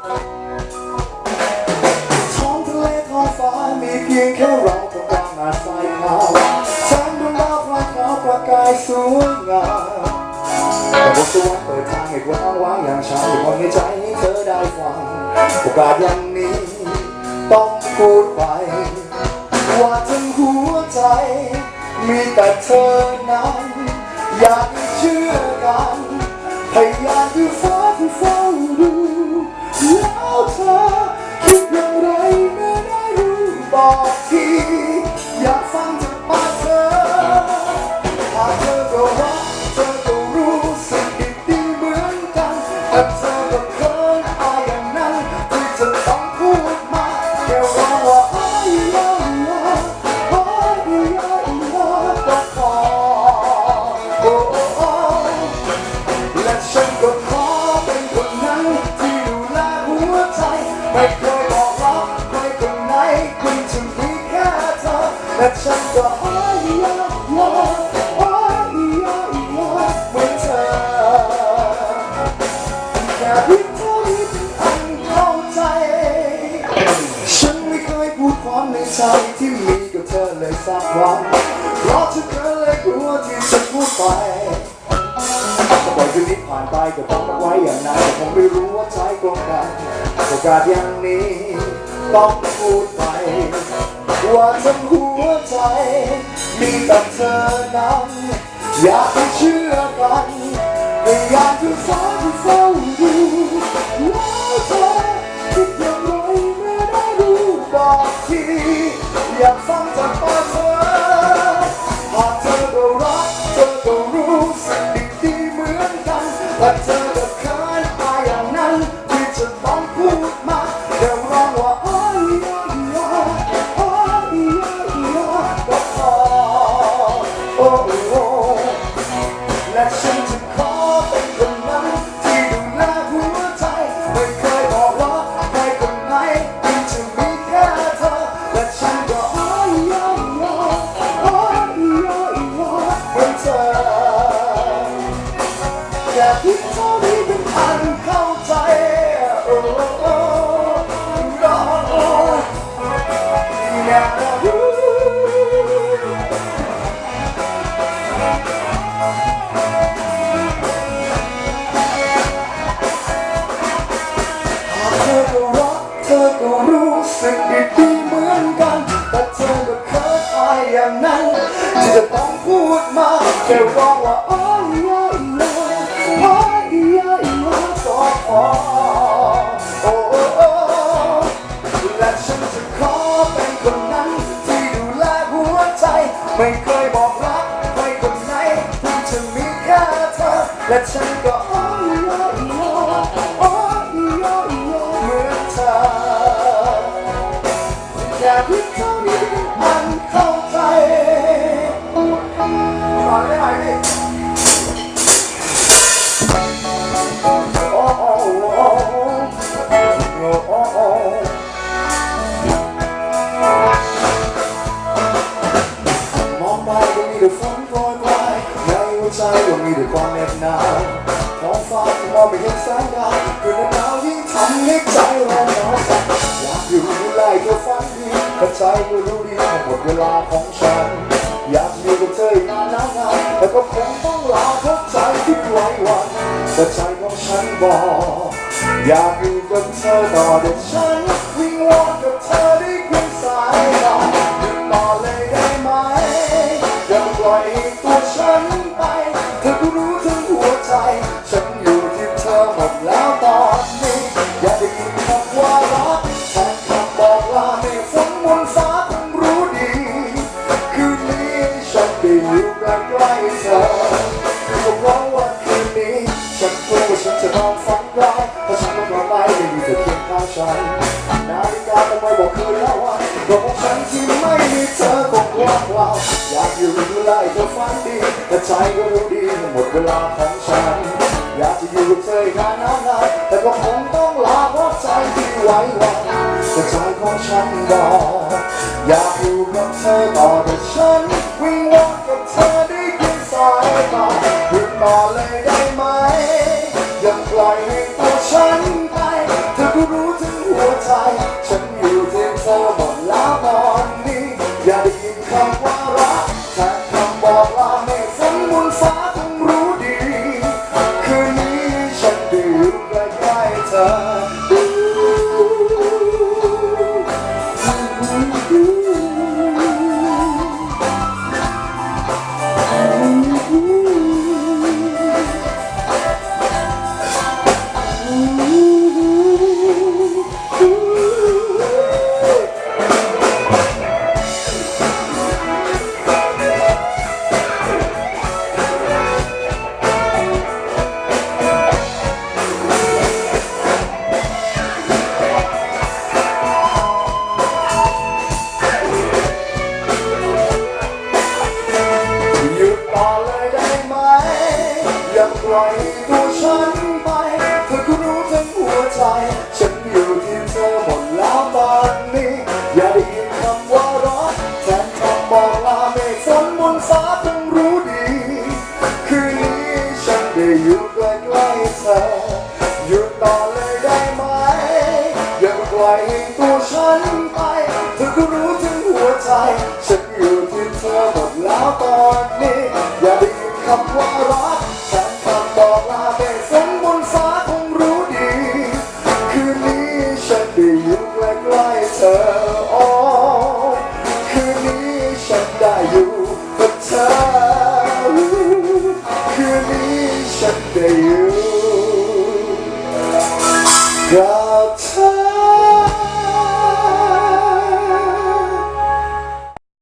ท้องทะเลท้องฟ้ามีเพียงแค่เรากับกลางอาสายขาวแสงดวงดาวพลายขาวประกายสวยงามแต่บทสวรรค์เปิดทางให้คนอ้างว้างอย่างฉันอยู่คนในใจให้เธอได้ฟังโอกาสอย่างนี้ต้องพูดไปว่าทั้งหัวใจ มีแต่เธอนั้นอยาก และฉันก็อ้ายยายอ้ายยายาเหมือนเธอแค่เพียงเท่านี้เป็นอันเข้าใจ ฉันไม่เคยพูดความในใจที่มีกับเธอเลยสักวันเพราะเธอเคยเลยกลัวที่ฉันพูดไปปล่อยคืนนี้ผ่านไปก็ต้องรักไว้อย่างนั้นแต่ผมไม่รู้ว่าใจตรงกันโอกาสอย่างนี้ต้องพูดไป ว่าทั้งหัวใจ มีแต่เธอนั้น อยากให้เชื่อกันไม่อยามที่ฟ้าที่เฝ้า สึกดีๆเหมือนกัน แต่เธอก็เคินอายอย่างนั้นที่จะต้องพูดมาแค่ว่าอ้า ธ ในหัวใจก็มีแต่ความเหน็บหนาวท้องฟ้าที่มองไม่เห็นแสงดาวคือหนาวยิ่งทำให้ใจเราหนาวสั่นอยากอยู่ไล่เธอฝันดีแต่ใจก็รู้ดีว่าหมดเวลาของฉัน อยากอยู่กับเธออีกนานนานแต่ก็คงต้องลาเพราะใจที่ไว้วันแต่ใจของฉันบอกอยากอยู่กับเธอต่อแต่ฉันวิ่งวอนกับเธอ ไม่ได้ยู่แต่เพียงข้างฉันนาฬิกาทำไมบอกคืนแล้วว่าตัวของฉันที่ไม่มีเธอคงว่างเปล่าอยากอยู่ดูแลเธอฝันดีแต่ใจก็รู้ดีหมดเวลาของฉัน อยากจะอยู่กับเธออีกนานนานแต่ก็คงต้องลาเพราะใจที่ไว้วันแต่ใจของฉันบอกอยากอยู่กับเธอต่อแต่ฉันวิงวอนกับเธอได้เพียงสายตาหยุดต่อเลยได้ไหมอย่าปล่อย ใจฉันอยู่ที่เธอหมดแล้วตอนนี้ อย่าได้ยินคำว่ารักแทนคำบอกลาเมฆฝนบนฟ้าคงรู้ดี คืนนี้ฉันได้อยู่ใกล้ๆเธออยู่ต่อเลย กับเ